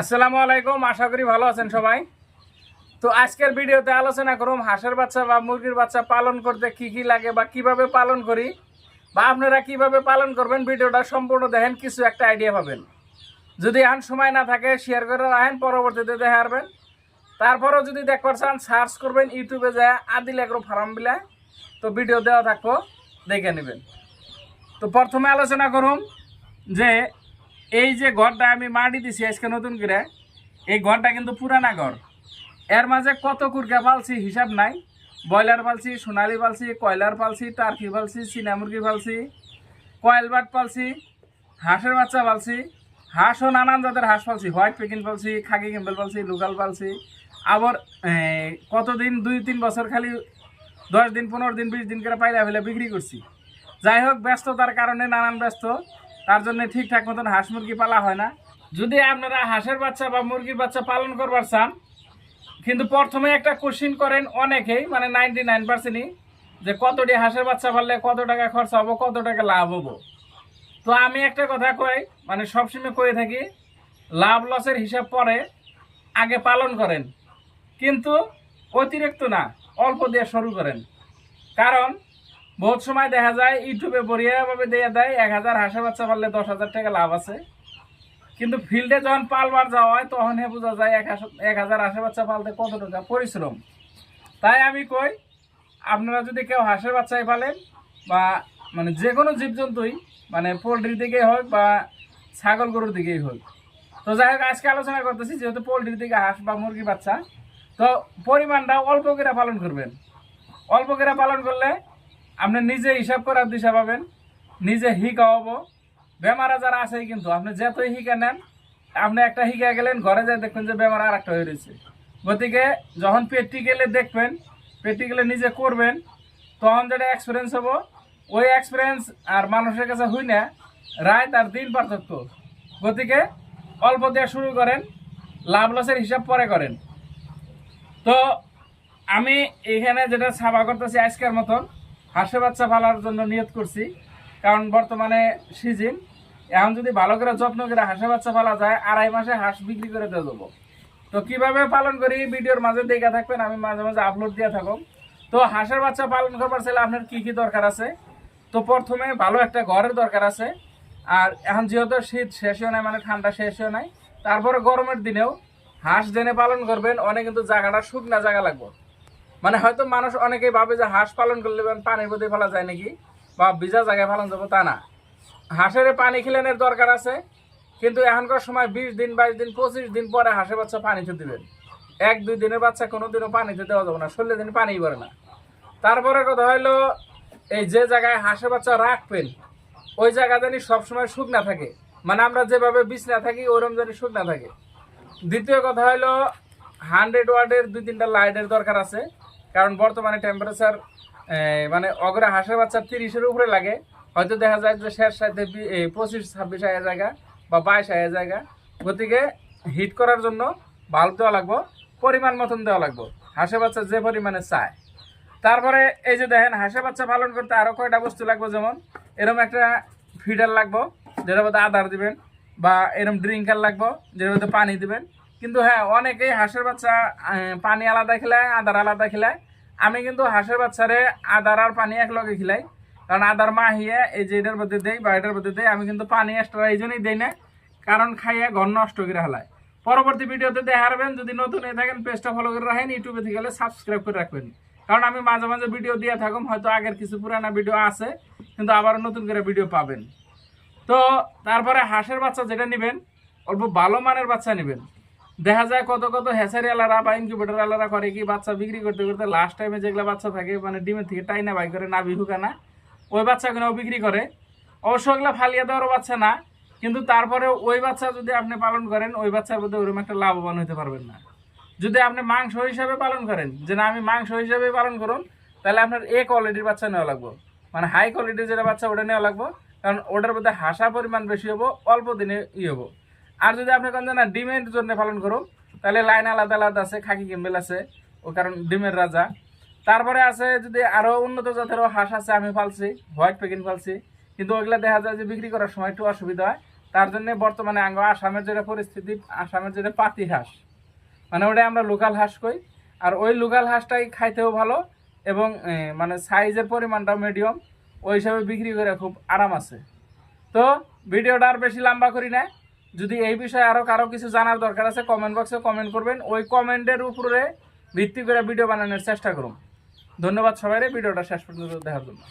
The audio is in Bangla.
আসসালামু আলাইকুম, আশা করি ভালো আছেন সবাই। তো আজকের ভিডিওতে আলোচনা করুন হাঁসের বাচ্চা বা মুরগির বাচ্চা পালন করতে কি কি লাগে বা কীভাবে পালন করি বা আপনারা কীভাবে পালন করবেন, ভিডিওটা সম্পূর্ণ দেখেন, কিছু একটা আইডিয়া পাবেন। যদি এখন সময় না থাকে শেয়ার করে রাখেন, পরবর্তীতে দেখে আসবেন তারপরেও যদি দেখবার চান সার্চ করবেন, ইউটিউবে যায়, আদিল এগ্রো ফার্ম বিলা। তো ভিডিও দেওয়া থাকব, দেখে নেবেন। তো প্রথমে আলোচনা করুন যে এই যে ঘরটা আমি মাটি দিছি আজকে নতুন করে, এই ঘরটা কিন্তু পুরানা ঘর। এর মাঝে কত কুরকা পালছি হিসাব নাই। ব্রয়লার পালছি সোনালি পালছি কয়লার পালছি টার্কি পালছি চীনা পালছি কয়েল বাট পালছি হাঁসের বাচ্চা পালছি হাঁসও নানান জাতের হাঁস পালছি হোয়াইট পেকিং পালছি খাকি কেম্বেল পালছি লোকাল পালছি আবার কতদিন, দুই, তিন বছর খালি দশ দিন, পনেরো দিন, বিশ দিন করে পাইলে ফেলে বিক্রি করছি। যাই হোক, ব্যস্ততার কারণে নানান ব্যস্ত। তার জন্য ঠিকঠাক মতন হাঁস মুরগি পালা হয় না। যদি আপনারা হাঁসের বাচ্চা বা মুরগির বাচ্চা পালন করবার চান, কিন্তু প্রথমে একটা কোশ্চিন করেন অনেকেই মানে নাইনটি নাইন পার্সেন্টই যে কতটি হাঁসের বাচ্চা পারলে কত টাকা খরচা হব, কত টাকা লাভ হব। তো আমি একটা কথা কই মানে সবসময় কয়ে থাকি, লাভ লসের হিসাব পরে আগে পালন করেন। কিন্তু অতিরিক্ত না, অল্প দিয়ে শুরু করেন। কারণ বহুত সময় দেখা যায়, ইউটিউবে বড়িয়াভাবে দিয়ে দেয়, এক হাজার হাঁসের বাচ্চা পারলে দশ হাজার টাকা লাভ আছে। কিন্তু ফিল্ডে যখন পালবার যাওয়া হয় তখন হে বোঝা যায় এক হাজার হাঁসের বাচ্চা পালতে কত টাকা পরিশ্রম। তাই আমি কই, আপনারা যদি কেউ হাঁসের বাচ্চাই পালেন, বা মানে যে কোনো জীবজন্তুই মানে পোলট্রির দিকেই হোক বা ছাগল গরুর দিকেই হোক। তো যাই হোক, আজকে আলোচনা করতেছি, যেহেতু পোলট্রির দিকে হাঁস বা মুরগি বাচ্চা, তো পরিমাণটা অল্প করে পালন করবেন। অল্প করে পালন করলে আপনি নিজে হিসাব করার দিশা পাবেন। নিজে হিকা হব। বেমার আজার আছেই কিন্তু, আপনি যতই হিকা নেন, আপনি একটা হিকা গেলেন, ঘরে যায় দেখবেন যে বেমার আর একটা হয়ে রয়েছে। গতিকে যখন গেলে দেখবেন গেলে নিজে করবেন, তখন যেটা এক্সপিরিয়েন্স হব, ওই এক্সপিরিয়েন্স আর মানুষের কাছে হই না, রায় তার দিন পার্থক্য। গতিকে অল্প দেওয়া শুরু করেন, লাভ লসের হিসাব পরে করেন। তো আমি এখানে যেটা ছাপা করতেছি আজকের মতন হাঁসের বাচ্চা পালার জন্য নিয়ত করছি, কারণ বর্তমানে সিজন। এখন যদি ভালো করে যত্ন করে হাঁসের বাচ্চা পালা যায়, আড়াই মাসে হাঁস বিক্রি করে দিয়ে দেবো। তো কীভাবে পালন করি, ভিডিওর মাঝে দেখে থাকবেন, আমি মাঝে মাঝে আপলোড দিয়ে থাকব। তো হাঁসের বাচ্চা পালন করবার চাইলে আপনার কি কি দরকার আছে? তো প্রথমে ভালো একটা ঘরের দরকার আছে। আর এখন যেহেতু শীত শেষও নাই মানে ঠান্ডা শেষও নাই, তারপরে গরমের দিনেও হাঁস জেনে পালন করবেন, অনেক কিন্তু জায়গাটা শুকনা জায়গা লাগবে। মানে হয়তো মানুষ অনেকেই ভাবে যে হাঁস পালন করলে পানির মধ্যে ফেলা যায় নাকি? বা ভিজা জায়গায় পালন যাব তা না। হাঁসের পানি খিলানোর দরকার আছে, কিন্তু এখনকার সময় বিশ দিন, বাইশ দিন, পঁচিশ দিন পরে হাঁসের বাচ্চা পানিতে দিবেন। এক, দুই দিনের বাচ্চা কোনো দিনও পানিতে দেওয়া যাবে না, ষোলো দিন পানি পড়ে না। তারপরে কথা হলো এই যে জায়গায় হাঁসের বাচ্চা রাখবেন, ওই জায়গা জানি সবসময় শুকনা থাকে। মানে আমরা যেভাবে বিছনা থাকি ওরকম জানি শুকনা থাকে। দ্বিতীয় কথা হলো হান্ড্রেড ওয়ার্ডের দুই তিনটা লাইটের দরকার আছে। কারণ বর্তমানে টেম্পারেচার মানে অগ্রে হাঁসের বাচ্চা তিরিশের উপরে লাগে। হয়তো দেখা যায় যে শেষ সাথে পঁচিশ, ছাব্বিশ হাজার জায়গা বা বাইশ হাজার জায়গা। গতিকে হিট করার জন্য বাল্ব দেওয়া লাগবো, পরিমাণ মতন দেওয়া লাগবো, হাঁসের বাচ্চা যে পরিমাণে চায়। তারপরে এই যে দেখেন, হাঁসের বাচ্চা পালন করতে আরও কয়টা বস্তু লাগবে? যেমন এরকম একটা ফিডার লাগবো, যেটার মধ্যে আদার দিবেন বা এরকম ড্রিঙ্কার লাগবো, যেটার মধ্যে পানি দিবেন। কিন্তু হ্যাঁ অনেকেই হাঁসের বাচ্চা পানি আলাদা খেলায়, আদার আলাদা খেলায়। আমি কিন্তু হাঁসের বাচ্চারে আদার আর পানি এক লগে খিলাই। কারণ আদার মা মাহিয়ে এই যে এটার মধ্যে দেই বা এটার মধ্যে দেই, আমি কিন্তু পানি এক্সট্রা এই জন্যই দেই না। কারণ খাইয়ে ঘর নষ্ট করে হেলায় পরবর্তী ভিডিওতে দেখা হারবেন যদি নতুন হয়ে থাকেন, পেজটা ফলো করে রাখেন ইউটিউবে থেকে গেলে সাবস্ক্রাইব করে রাখবেন। কারণ আমি মাঝে মাঝে ভিডিও দিয়ে থাকুম, হয়তো আগের কিছু পুরানা ভিডিও আছে, কিন্তু আবার নতুন করে ভিডিও পাবেন। তো তারপরে হাঁসের বাচ্চা যেটা নেবেন, অল্প ভালো মানের বাচ্চা নেবেন। দেখা যায় কত কত হ্যাচারি আলারা বা ইনকিউবেটর আলারা করে কি বাচ্চা বিক্রি করতে করতে লাস্ট টাইমে যেগুলো বাচ্চা থাকে মানে ডিমের থেকে টাইনা বাই করে না বিহুকানা ওই বাচ্চাগুলোও বিক্রি করে। অবশ্য ওগুলো ফালিয়ে দেওয়ারও বাচ্চা না, কিন্তু তারপরে ওই বাচ্চা যদি আপনি পালন করেন, ওই বাচ্চার মধ্যে ওরকম একটা লাভবান হতে পারবেন না। যদি আপনি মাংস হিসাবে পালন করেন, যে না, আমি মাংস হিসাবে পালন করুন, তাহলে আপনার এ কোয়ালিটির বাচ্চা নেওয়া লাগবে। মানে হাই কোয়ালিটির যেটা বাচ্চা, ওটা নেওয়া লাগবে, কারণ ওটার মধ্যে হাসা পরিমাণ বেশি হব, অল্প দিনে ই হব। আর যদি আপনি কোন না, ডিমের জন্য পালন করুন তাহলে লাইন আলাদা আলাদা আছে, খাকি কেম্বেল আছে, ও কারণ ডিমের রাজা। তারপরে আছে যদি আরও উন্নত জাতেরও হাঁস আছে, আমি ফালছি হোয়াইট পেকিন ফালছি কিন্তু ওইগুলা দেখা যায় যে বিক্রি করার সময় একটু অসুবিধা হয়। তার জন্য বর্তমানে আঙ্গ আসামের যেটা পরিস্থিতি, আসামের যেটা পাতি হাঁস মানে ওটা আমরা লোকাল হাঁস কই। আর ওই লোকাল হাঁসটাই খাইতেও ভালো এবং মানে সাইজের পরিমাণটাও মিডিয়াম ওই হিসাবে বিক্রি করে খুব আরাম আছে। তো ভিডিওটা আর বেশি লম্বা করি না। যদি এই বিষয়ে আরও কারও কিছু জানার দরকার আছে কমেন্ট বক্সে কমেন্ট করবেন। ওই কমেন্টের উপরে ভিত্তি করে ভিডিও বানানোর চেষ্টা করুন। ধন্যবাদ সবাই ভিডিওটা শেষ পর্যন্ত দেখার জন্য।